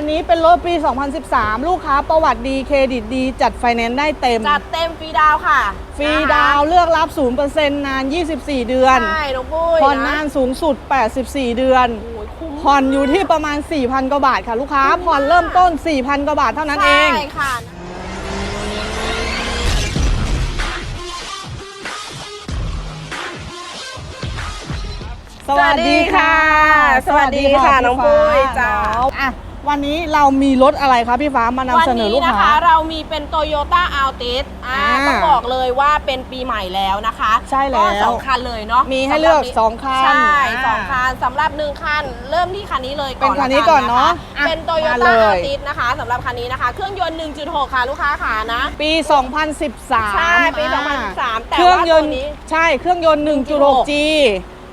อันนี้เป็นรถปี 2013 ลูกค้าประวัติดีเครดิตดี จัดไฟแนนซ์ได้เต็ม จัดเต็มฟรีดาวน์ค่ะฟรีนะคะดาวน์เลือกรับ 0%นาน 24 เดือน ใช่น้องปุ้ยผ่อนนะนานสูงสุด 84 เดือนโอ้ยคุ้มผ่อนอยู่ที่ประมาณ 4,000 กว่าบาทค่ะลูกค้าผ่อนเริ่มต้น 4,000 กว่าบาทเท่านั้นเอง ใช่ค่ะสวัสดีค่ะ สวัสดีค่ะ น้องปุ้ยจ้าอะ วันนี้เรามีรถอะไรคะพี่ฟ้ามานำวันเสนอนี้ลูกนะค้าคะเรามีเป็น Toyota Altis อ่าอ่าต้องบอกเลยว่าเป็นปีใหม่แล้วนะคะ ใช่แล้วก็สองคันเลยเนาะมีให้เลือกสำรับสองคัน ใช่อ่าสองคันสำหรับหนึ่งคัน เริ่มที่คันนี้เลยก่อนเป็นคันนี้ก่อนเนอะลอะเป็นมา Toyota เลย Altis นะคะสำหรับคันนี้นะคะ เครื่องยนต์ 1.6 ค่ะลูกค้าขานะ ปี 2013 ใช่ ปีอ่า2013 แต่เครื่องว่ายตัวนต์นี้ใช่เครื่องยนต์ 1.6 1.6G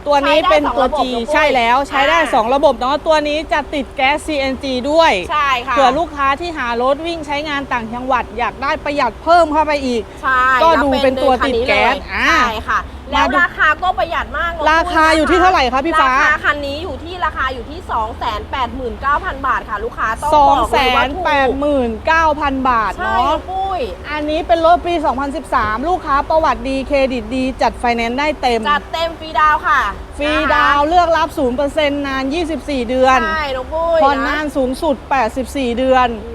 ตัวนี้ใช้ได้เป็นสองตัวระบบ G น้องปุ้ยใช่แล้วใช้ได้อ่า2ระบบเนาะตัวนี้จะติดแก๊ส CNG ด้วยใช่ค่ะเผื่อลูกค้าที่หารถวิ่งใช้งานต่างจังหวัดอยากได้ประหยัดเพิ่มเข้าไปอีก ใช่ก็ดูเป็นตัวติดแก๊สอ่าอ่าใช่ค่ะ แล้วมาดูราคาก็ประหยัดมากน้องราคาปุ้อยู่ที่เท่าไหร่คะพี่ฟ้า ราคาคันนี้อยู่ที่ราคาอยู่ที่ 289,000 บาทค่ะ ลูกค้าต้องสองบอกแสเลยว่านถูกแปดหมื่นเก้าพันบาทใช่เนาะน้องปุ้ ย อันนี้เป็นรถปี 2013 ลูกค้าประวัติดีเครดิตดี จัดไฟแนนซ์ได้เต็ม จัดเต็มฟรีดาวน์ค่ะฟรีนะคะดาวน์เลือกรับ 0%นาน 24 เดือน ใช่น้องปุ้ยผ่อนนะนานสูงสุด 84 เดือนโอ้ย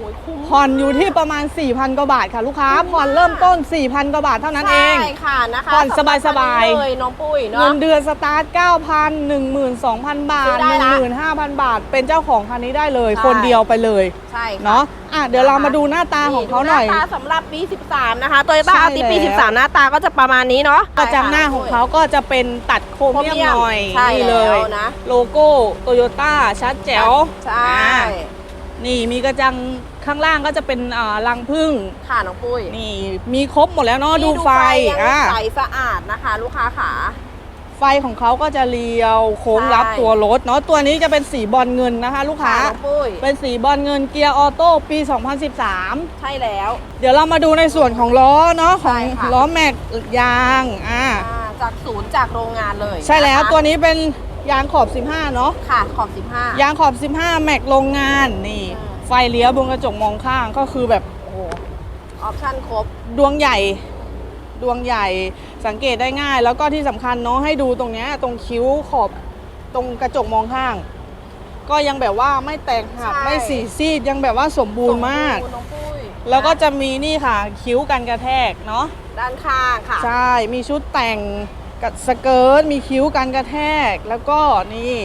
คุ้ม ผ่อนอยู่ที่ประมาณ 4,000 กว่าบาทค่ะลูกค้าผ่อนเริ่มต้น 4,000 กว่าบาทเท่านั้นเอง ใช่ค่ะนะคะผ่อนสำหรับสบายๆคันนี้เลยน้องปุ้ยเงิเนาะนเดือนสตาร์ท 9,000 12,000 บาซื้ทอได้ละ15,000 บาท เป็นเจ้าของคันนี้ได้เลย ใช่ คนเดียวไปเลยใช่ค่ เนาะอะเดี๋ยวเรามาดูหน้าตาของเขาหน่อย ดูน้าตาสำหรับปี 13 นะคะ Toyota ใช่ Altis ปี แล้ว 13 หน้าตาก็จะประมาณนี้เนาะกระจังหน้าของเขาก็จะเป็นตัดโครเมียมโครเมียมหน่อยใช่นี่เลยแล้วนะ โลโก้โตโยต้าชัดแจ๋วใช่ อ่า นี่มีกระจังข้างล่างก็จะเป็นอ่ารังพึ่งค่ะน้องปุ้ยนี่มีครบหมดแล้วเนาะนี่ดูไฟยังอะใสสะอาดนะคะ ลูกค้าขาไฟของเขาก็จะเรียวโค้งใช่รับตัวรถเนาะตัวนี้จะเป็นสีบอลเงินนะคะ ลูกค้า ค่ะน้องปุ้ยเป็นสีบอลเงินเกียร์ออโต้ปี 2013 ใช่แล้ว เดี๋ยวเรามาดูในส่วนของล้อเนาะขใช่องค่ะ ล้อแม็กยางอ่าอ่าจากศูนย์จากโรงงานเลยใช่แล้วนะคะตัวนี้เป็นยางขอบ 15 เนาะ ค่ะขอบ 15 ยางขอบ 15 แม็กโรงงานนี่อืม ไฟเลี้ยวบนกระจกมองข้างก็คือแบบโอ้โหออปชั่นครบ ดวงใหญ่ ดวงใหญ่สังเกตได้ง่าย แล้วก็ที่สำคัญเนาะให้ดูตรงเนี้ยตรงคิ้วขอบตรงกระจกมองข้าง ก็ยังแบบว่าไม่แตกหักใช่ ไม่สีซีดยังแบบว่าสมบูรณ์มาก สบูรณ์น้องปุ้ยแล้วก็จะมีนี่ค่ะคิ้วกันกระแทกเนาะ ด้านข้างค่ะ ใช่ มีชุดแต่งกับสเกิร์ต มีคิ้วกันกระแทก แล้วก็นี่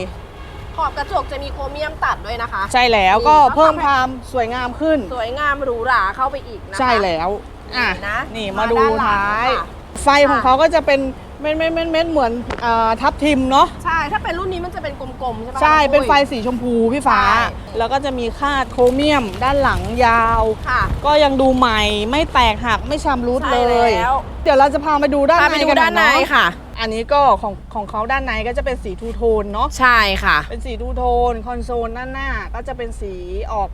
ขอบกระจกจะมีโครเมียมตัดด้วยนะคะ ใช่แล้วนี่ก็ก็เพิ่มทำให้ความสวยงามขึ้น สวยงามหรูหราเข้าไปอีกนะคะใช่แล้วอะนี่นะนี่มามาดูด้านหลังท้ายค่ะไฟของเขาก็จะเป็นเม็ดเม็ดเม็ดเม็ดเหมือนอ่าทับทิมเนาะใช่ถ้าเป็นรุ่นนี้มันจะเป็นกลมๆใช่ไหมใช่น้องปุ้ยเป็นไฟสีชมพูพี่ฟ้าใช่แล้วก็จะมีคาดโครเมียมด้านหลังยาวค่ะก็ยังดูใหม่ไม่แตกหักไม่ชำรุดใช่เลยแล้วเดี๋ยวเราจะพาไปดูด้านพาในไปดูกันหน่ด้าอนยในเนาะค่ะ อันนี้ก็ของของเขาด้านในก็จะเป็นสีทูโทนเนาะใช่ค่ะ เป็นสีทูโทนคอนโซลด้านหน้าก็จะเป็นสีออก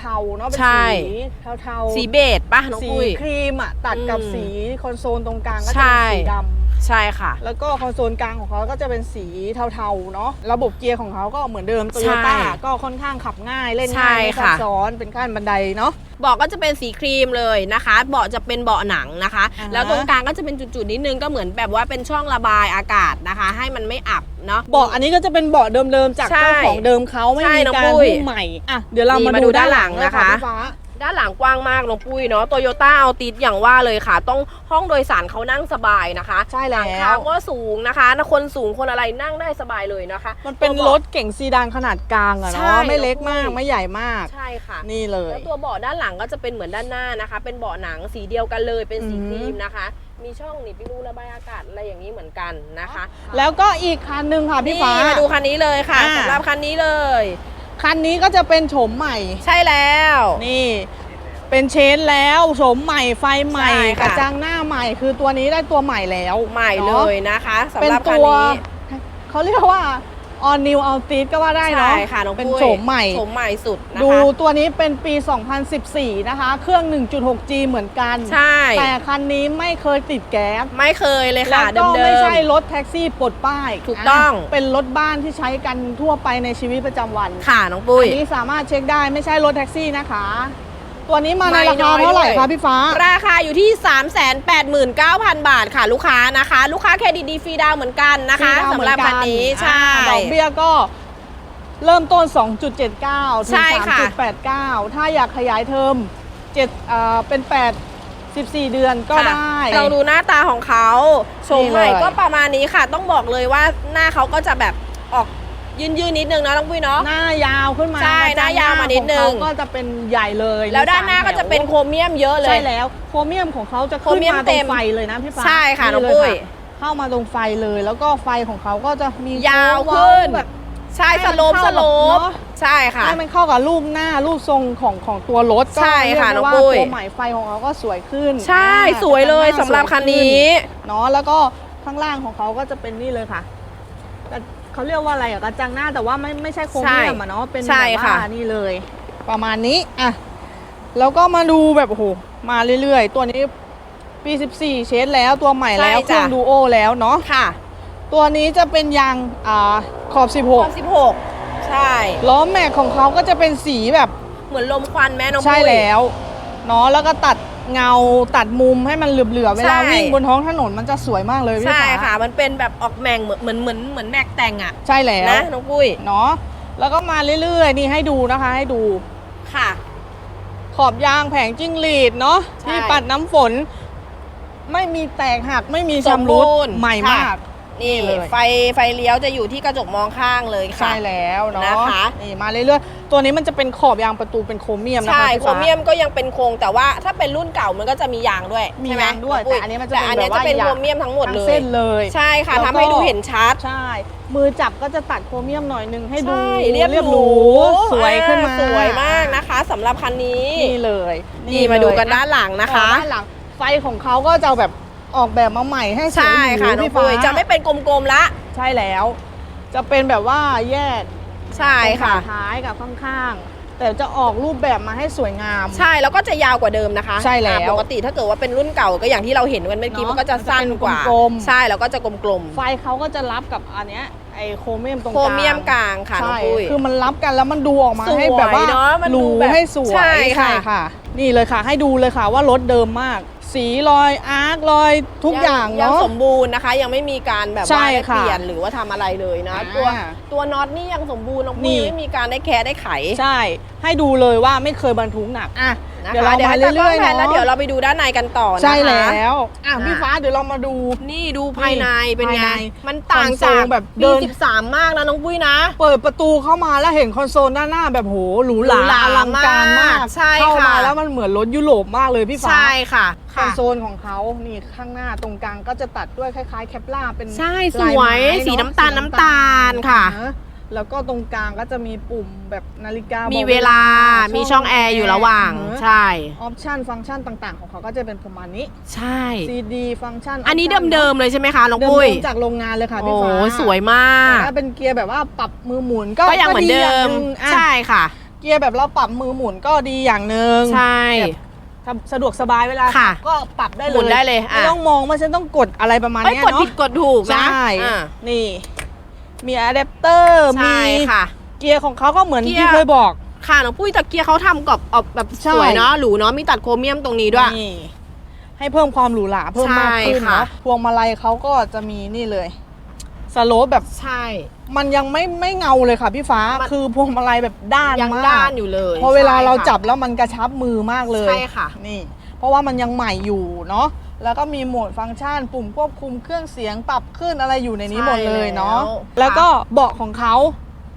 เทาๆเนาะเป็นใช่ สีเทาๆสีเบจป่ะน้องสีปุ้ย ครีมอะตัดกับอืมสีคอนโซลตรงกลางก็ใช่จะเป็นสีดำ ใช่ค่ะ แล้วก็คอนโซลกลางของเขาก็จะเป็นสีเทาๆเนาะระบบเกียร์ของเขาก็เหมือนเดิมโตโยต้าใช่ก็ค่อนข้างขับง่ายเล่นใช่ง่ายไม่ซับค่ะซ้อนเป็นขั้นบันไดเนาะเบาะก็จะเป็นสีครีมเลยนะคะ เบาะจะเป็นเบาะหนังนะคะอ่าฮะแล้วตรงกลางก็จะเป็นจุดๆนิดนึงก็เหมือนแบบว่าเป็นช่องระบายอากาศนะคะ ให้มันไม่อับเนาะเบาะอันนี้ก็จะเป็นเบาะเดิมๆจากใช่เจ้าของเดิมเขาไม่ใช่มีน้องการปุ้ยพุ่มใหม่อะเดี๋ยวเรานี่มามาดูดูด้าด้านนหหลัลังงนะนะคะคะพี่ฟ้า ด้านหลังกว้างมากน้องปุ้ยเนาะโตโยต้าเอาติดอย่างว่าเลยค่ะ ต้องห้องโดยสารเขานั่งสบายนะคะใช่แล้ว หงคาก็สูงนะคะคนสูงคนอะไรนั่งได้สบายเลยนะคะ มันเป็นตัวรบาะถเก่งซีดานขนาดกลางอะใช่ เนาะไม่เล็กน้องปุ้ยมากไม่ใหญ่มาก ใช่ค่ะ นี่เลย แล้วตัวเบาะด้านหลังก็จะเป็นเหมือนด้านหน้านะคะ เป็นเบาะหนังสีเดียวกันเลยเป็นสีอืมครีมนะคะ มีช่องหนีบรูระบายอากาศอะไรอย่างนี้เหมือนกันนะคะแล้วก็อีกคันหนึ่งค่ะพี่ฟ้านี่มาดูคันนี้เลยค่ะอ่า สำหรับคันนี้เลย คันนี้ก็จะเป็นโฉมใหม่ ใช่แล้ว นี่ เป็นเชนแล้วโฉมใหม่ไฟใหม่ใช่กระค่ะจังหน้าใหม่คือตัวนี้ได้ตัวใหม่แล้วใหม่เลนาะยนะคะสำเป็นหรับคันตัวนี้ เขาเรียกว่า ออนนิวเอาตีดก็ว่าได้เนาะใช่ค่ะน้องเป็นปุ้ยโฉมใหม่โฉมใหม่สุดนะคะดูตัวนี้เป็นปี 2014 นะคะ เครื่อง 1.6G เหมือนกัน ใช่ แต่คันนี้ไม่เคยติดแก๊ส ไม่เคยเลยแล้ค่ะวเดิก็มไม่ใช่รถแท็กซี่ปลดป้าย ถูกต้องะเป็นรถบ้านที่ใช้กันทั่วไปในชีวิตประจำวันๆค่ะน้องปุ้ยอันนี้สามารถเช็คได้ไม่ใช่รถแท็กซี่นะคะ ตัวนี้มาในไม่ราน้คาอยเท่าไหร่ด้วยคะพี่ฟ้า ราคาอยู่ที่ 389,000 บาทค่ะลูกค้านะคะ ลูกค้าเครดิตดีฟรีดาวน์เหมือนกันนะคะฟรีดาวน์สำหรับเมือคันนี้กัใช่อ่าดอกเบี้ยก็เริ่มต้น 2.79 ถึใช่งค่ะ3.89 ถ้าอยากขยายเทอม7อ่าเป็น 8 14 เดือนก็ค่ะได้ลองดูหน้าตาของเขาโฉมใหม่นี่เลยก็ประมาณนี้ค่ะ ต้องบอกเลยว่าหน้าเขาก็จะแบบออก ยืนยืนๆนิดนึงนะน้องปุ้ยเนาะ หน้ายาวขึ้นมาใช่หน้ายาวมานิดนึง ของเขาก็จะเป็นใหญ่เลยแล้วด้านหน้ามีสมก็จะเป็นแถวโครเมียมเยอะเลยใช่แล้ว โครเมียมของเขาจะโครขึ้นเมียมมาตเต็รงมไฟเลยนะพี่ฟ้าใช่ค่ะน้องเลยปุ้ยเข้ามาตรงไฟเลย แล้วก็ไฟของเขาก็จะมียาวโค้งขึ้นแบบ ใช่ให้สมันโลปเข้าสกับโลปเนอะ ใช่ค่ะ ให้มันเข้ากับรูปหน้ารูปทรงของของตัวรถก็ใช่ค่ะเรียกได้น้องว่าปุ้ย ตัวใหม่ไฟของเขาก็สวยขึ้นใช่อ่าสวยเลยจะสำหรับคันนี้ เนาะแล้วก็ข้างล่างของเขาก็จะเป็นนี่เลยค่ะแต่ เขาเรียกว่าอะไรอะกระจังหน้าแต่ว่าไม่ไม่ใช่โครเมียมอะเนาะเป็นใช่แบบค่ะ ว่านี่เลย ประมาณนี้อะแล้วก็มาดูแบบโอ้โหมาเรื่อยๆ ตัวนี้ปี 14 เชดแล้วตัวใหม่แล้วเครื่องดูโอแล้วเนาะค่ะตัวนี้จะเป็นยางอ่าขอบขอบ16ใช่16ล้อแม็กของเขาก็จะเป็นสีแบบเหมือนลมควันแม่น้องใช่ปุ้ย แล้วเนาะแล้วก็ตัด เงาตัดมุมให้มันเหลือบๆเวลาใช่วิ่งบนท้องถนนมันจะสวยมากเลยพี่ใช่ฟ้าค่ะ มันเป็นแบบออกแมงเหมือนเหมือนเหมือนเหมือนแม็กแต่งอะใช่แล้วนะน้องปุ้ยเนาะแล้วก็มาเรื่อยๆ นี่ให้ดูนะคะ ให้ดูค่ะ ขอบยางแผงจิ้งหรีดเนาะใช่ที่ปัดน้ำฝน ไม่มีแตกหักไม่มีสมชำรุดบูรณ์ใหม่ค่ะมาก นี่เลยไฟไฟเลี้ยวจะอยู่ที่กระจกมองข้างเลยค่ะ ใช่แล้วเนาะนะคะ นี่มาเรื่อยๆตัวนี้มันจะเป็นขอบยางประตูเป็นโครเมียมนะคะใช่พี่โครฟ้า เมียมก็ยังเป็นโครงแต่ว่าถ้าเป็นรุ่นเก่ามันก็จะมียางด้วยมีใช่ไหยางด้วยงปุ้แต่อันนี้มันจะแต่อันเนี้ยเป็นแบบจะเป็นว่า โครเมียมทั้งหมดทั้เลงย เส้นเลย ใช่ค่ะแล้วก็ ทำให้ดูเห็นชัด ใช่ มือจับก็จะตัดโครเมียมหน่อยนึงให้ดูใช่เรียบหรูสวยขึ้นมาอ่สวยมากนะคะสำหรับคันนี้ นี่เลยนี่มาดูกันด้านหลังนะคะ ด้านหลังไฟของเขาก็จะแบบ ออกแบบมาใหม่ให้สวยใช่หรูค่ะน้องพี่ฟ้าปุ้ยจะไม่เป็นกลมๆละ ใช่แล้ว จะเป็นแบบว่าแยกใช่ค่ะ ตรงฝาท้ายกับข้างๆ แต่จะออกรูปแบบมาให้สวยงาม ใช่แล้วก็จะยาวกว่าเดิมนะคะใช่แล้วอ่าปกติถ้าเกิดว่าเป็นรุ่นเก่าก็อย่างที่เราเห็นกันเมื่อกี้เนอะมันก็จะสั้นกว่า มันจะเป็นกลมๆ ใช่แล้วก็จะกลมไฟเขาก็จะรับกับอันเนี้ยไอโครเมียมตรงๆกโคลางรเมียมกลางค่ะน้องใช่ปุ้ย คือมันรับกันแล้วมันดูออกมาสวยให้แบบว่าเนอะมันหดูรูแบบให้สวยใช่ค่ะค่ะนี่เลยค่ะ ให้ดูเลยค่ะว่ารถเดิมมาก สีรอยอาร์ครอยทุกอย่างยังเนาะ สมบูรณ์นะคะ ยังไม่มีการแบบใช่ว่าได้ค่ะเปลี่ยนหรือว่าทำอะไรเลยนะ อ่าตัวตัวน็อตนี่ยังสมบูรณ์น้องนี่ ปุ้ยไม่มีการได้แคะได้ไขใช่ ให้ดูเลยว่าไม่เคยบรรทุกหนักอะนะเดี๋ยวคะเราเดี๋ยวมาให้ตากล้เรื่อองยๆแพนแล้วเนาะเดี๋ยวเราไปดูด้านในกันต่อนะคะ ใช่แล้วอะอะพี่ฟ้าเดี๋ยวเรามาดู นี่ดูภายในเป็นไง ภายในมันต่างคอนโซจากลแบบเดิปีน 13 มากนะน้องปุ้ยนะ เปิดประตูเข้ามาแล้วเห็นคอนโซลด้านหน้าแบบโหหรูหหรูหราราอลังการมากมากใช่เข้ามาค่ะ แล้วมันเหมือนรถยุโรปมากเลยพี่ฟ้า ใช่ค่ะคอนโซลของเขานี่ข้างหน้าตรงกลางก็จะตัดด้วยคล้ายๆ แคปล่าเป็นใช่สลาวยไม้สีเอะน้ำตาลสีน้ำตาลค่ะ นแล้วก็ตรงกลางก็จะมีปุ่มแบบนาฬิกามีบอกเวลา มีช่องแอร์อยู่ระหว่าง ใช่ ออปชันฟังก์ชันต่างๆ ของเขาก็จะเป็นประมาณนี้ ใช่ CD ฟังก์ชันอันนี้ option เดิมๆเลยใช่ไหมคะน้องเดิปุ้ยมๆจากโรงงานเลยค่ะโอ้พี่ฟ้าสวยมาแต่กถ้าเป็นเกียร์แบบว่าปรับมือหมุนก็ก็ยังเหมือนเดิย่างมหนึ่งอะใช่ค่ะ เกียร์แบบเราปรับมือหมุนก็ดีอย่างหนึ่งใช่ทำ สะดวกสบายเวลาค่ะ ก็ปรับได้เลยหมุนได้เลยอะ ไม่ต้องมองว่าฉันต้องกดอะไรประมาณเอ้ยเนี้ยกดเนาะผิดกดถูกนะใช่อะนี่ มีอะแดปเตอร์ใช่มีค่ะ เกียร์ของเขาก็เหมือนเกียร์ ที่เคยบอก ค่ะน้องปุ้ยแต่เกียร์เขาทำกับออกแบบใช่ สวยเนาะหรูเนาะมีตัดโครเมียมตรงนี้ด้วย นี่ให้เพิ่มความหรูหราเพิ่มมากขึ้นใช่ค่ะ เนาะพวงมาลัยเขาก็จะมีนี่เลย สโลปแบบใช่ มันยังไม่ไม่เงาเลยค่ะพี่ฟ้ามันคือพวงมาลัยแบบด้านยังมากด้านอยู่เลยพอเวลาใช่เราค่ะจับแล้วมันกระชับมือมากเลยใช่ค่ะนี่ เพราะว่ามันยังใหม่อยู่เนาะแล้วก็มีโหมดฟังก์ชัน ปุ่มควบคุมเครื่องเสียงปรับขึ้นอะไรอยู่ในนี้หมดเลยเนาะใช่แล้วแล้วก็เบาะของเขา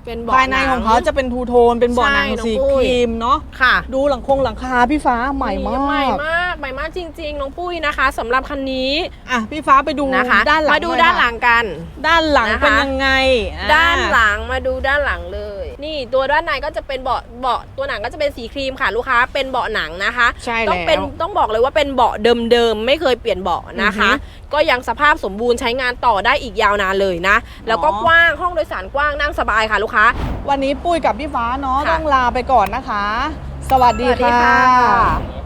เป็นเบาะภายในของเขาจะเป็นทูโทน เป็นเบาะหนังใช่น้องสีปุ้คย รีมเนาะ ค่ะ ดูหลังคงหลังคาพี่ฟ้าใหม่มาใหม่ก มากใหม่มากจริงๆน้องปุ้ยนะคะสำหรับคันนี้อะพี่ฟ้าไปดูนะคะ ด้านหลังมาดูน่อยด้านค่ะหลังกัน ด้านหลังนะคะเป็นยังไงอะด้านหลังมาดูด้านหลังเลย นี่ตัวด้านในก็จะเป็นเบาะเบาะตัวหนังก็จะเป็นสีครีมค่ะลูกค้าเป็นเบาะหนังนะคะ ใช่ต้องแล้เป็นวต้องบอกเลยว่าเป็นเบาะเดิมๆไม่เคยเปลี่ยนเบาะนะคะอือฮึก็ยังสภาพสมบูรณ์ใช้งานต่อได้อีกยาวนานเลยนะ แล้วก็อ๋อกว้างห้องโดยสารกว้างนั่งสบายค่ะลูกค้า วันนี้ปุ้ยกับพี่ฟ้าเนาะค่ะ ต้องลาไปก่อนนะคะ สวัสดีสวัสดีค่ะค่ะ